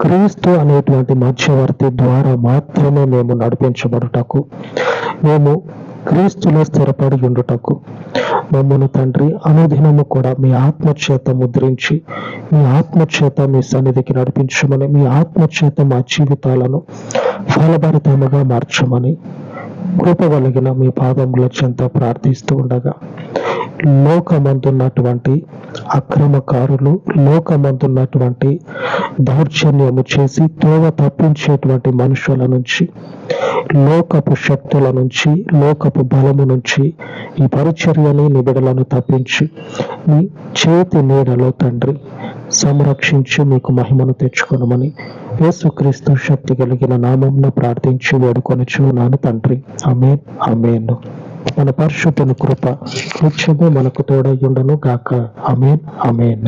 క్రీస్తు అనేటువంటి మధ్యవర్తి ద్వారా మాత్రమే మేము నడిపించబడుటకు మేము క్రీస్తులో స్థిరపడి ఉండుటకు మమ్మను తండ్రి అనుదినము కూడా మీ ఆత్మచేత ముద్రించి మీ ఆత్మచేత మీ సన్నిధికి నడిపించమని మీ ఆత్మచేత మా జీవితాలను ఫలభరితముగా మార్చమని కృప కలిగిన మీ పాదముల చెంత ప్రార్థిస్తూ ఉండగా లోకమందున్నటువంటి అక్రమకారులు లోకమందున్నటువంటి దౌర్జన్యము చేసి తోవ తప్పించేటువంటి మనుషుల నుంచి లోకపు శక్తుల నుంచి లోకపు బలము నుంచి ఈ పరిచర్యని నిబిడలను తప్పించి మీ చేతి నీడలో తండ్రి సంరక్షించి మీకు మహిమను తెచ్చుకొనమని యేసుక్రీస్తు శక్తి కలిగిన నామంను ప్రార్థించి వేడుకొని చూనాను తండ్రి. అమేన్ అమేన్ మన పరిశుద్ధుని కృప నిత్యము మనకు తోడయ్యుండను గాక. అమేన్ అమేన్